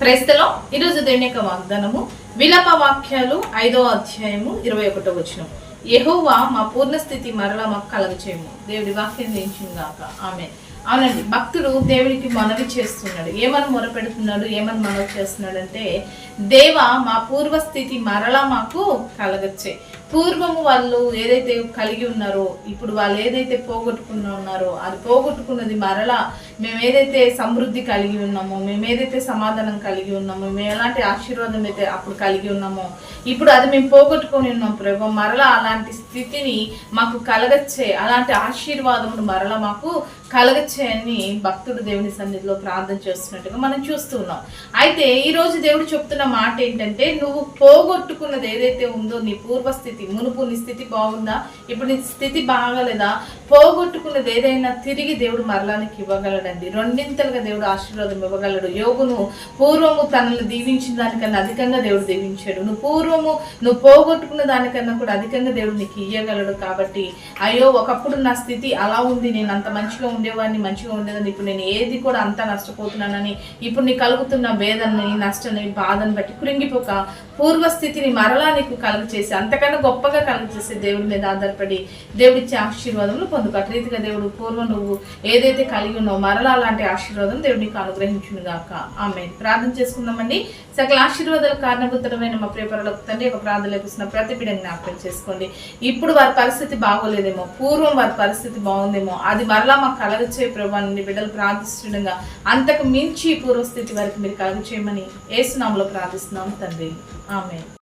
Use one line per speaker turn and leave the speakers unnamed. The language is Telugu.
క్రైస్తలో ఈరోజు దేవుని యొక్క వాగ్దానము విలప వాక్యాలు ఐదో అధ్యాయము ఇరవై ఒకటో వచ్చిన యహోవా మా పూర్ణ స్థితి మరలా మాకు కలగచేయము. దేవుడి వాక్యం దించింది గాక. ఆమె అవునండి. భక్తుడు దేవుడికి మనవి చేస్తున్నాడు. ఏమని మొరపెడుతున్నాడు? ఏమని మనవి చేస్తున్నాడు అంటే దేవ మా పూర్వస్థితి మరలా మాకు కలగచ్చే. పూర్వము వాళ్ళు ఏదైతే కలిగి ఉన్నారో ఇప్పుడు వాళ్ళు ఏదైతే పోగొట్టుకున్న ఉన్నారో అది పోగొట్టుకున్నది మరలా మేము ఏదైతే సమృద్ధి కలిగి ఉన్నామో మేము ఏదైతే సమాధానం కలిగి ఉన్నామో మేము ఎలాంటి ఆశీర్వాదం అయితే అప్పుడు కలిగి ఉన్నామో ఇప్పుడు అది మేము పోగొట్టుకొని ఉన్నాం ప్రభు మరలా అలాంటి స్థితిని మాకు కలగచ్చే అలాంటి ఆశీర్వాదమును మరలా మాకు కలగచ్చే చేయని భక్తుడు దేవుని సన్నిధిలో ప్రార్థన చేస్తున్నట్టుగా మనం చూస్తూ ఉన్నాం. అయితే ఈరోజు దేవుడు చెప్తున్న మాట ఏంటంటే నువ్వు పోగొట్టుకున్నది ఏదైతే ఉందో నీ పూర్వస్థితి మునుపు నీ స్థితి బాగుందా? ఇప్పుడు నీ స్థితి బాగలేదా? పోగొట్టుకున్నది ఏదైనా తిరిగి దేవుడు మరలానికి ఇవ్వగలడండి. రెండింతలుగా దేవుడు ఆశీర్వాదం ఇవ్వగలడు. యోగును పూర్వము తనను దీవించిన దానికన్నా అధికంగా దేవుడు దీవించాడు. నువ్వు పూర్వము నువ్వు పోగొట్టుకున్న దానికన్నా కూడా అధికంగా దేవుడు నీకు ఇయ్యగలడు కాబట్టి అయ్యో ఒకప్పుడు నా స్థితి అలా ఉంది నేను అంత మంచిగా ఉండేవాడిని మంచిగా ఉండేదని ఇప్పుడు నేను ఏది కూడా అంతా నష్టపోతున్నానని ఇప్పుడు నీ కలుగుతున్న వేదనని నష్టాన్ని బాధను బట్టి కృంగిపోక పూర్వస్థితిని మరలా నీకు కలుగు చేసి అంతకన్నా గొప్పగా కలుగు చేసే దేవుడి మీద ఆధారపడి దేవుడిచ్చే ఆశీర్వాదములు పొందుకో. రీతిగా దేవుడు పూర్వం నువ్వు ఏదైతే కలిగి ఉన్నావు మరలా అలాంటి ఆశీర్వాదం దేవుడు నీకు అనుగ్రహించును గాక. ఆమె ప్రార్థన చేసుకుందామండి. సకల ఆశీర్వాదాలు కారణభూతమైన మా ప్రియపరులకు తండ్రి ఒక ప్రార్థన లేకున్న ప్రతి బిడ్డ జ్ఞాపకం చేసుకోండి. ఇప్పుడు వారి పరిస్థితి బాగోలేదేమో పూర్వం వారి పరిస్థితి బాగుందేమో అది మరలా మాకు ప్రభా నీ బిడ్డలు ప్రార్థిస్తుండగా అంతకు మించి పూర్వస్థితి వరకు మీరు కలుగు చేయమని ఏసునామలో ప్రార్థిస్తున్నాం తండ్రి. ఆమె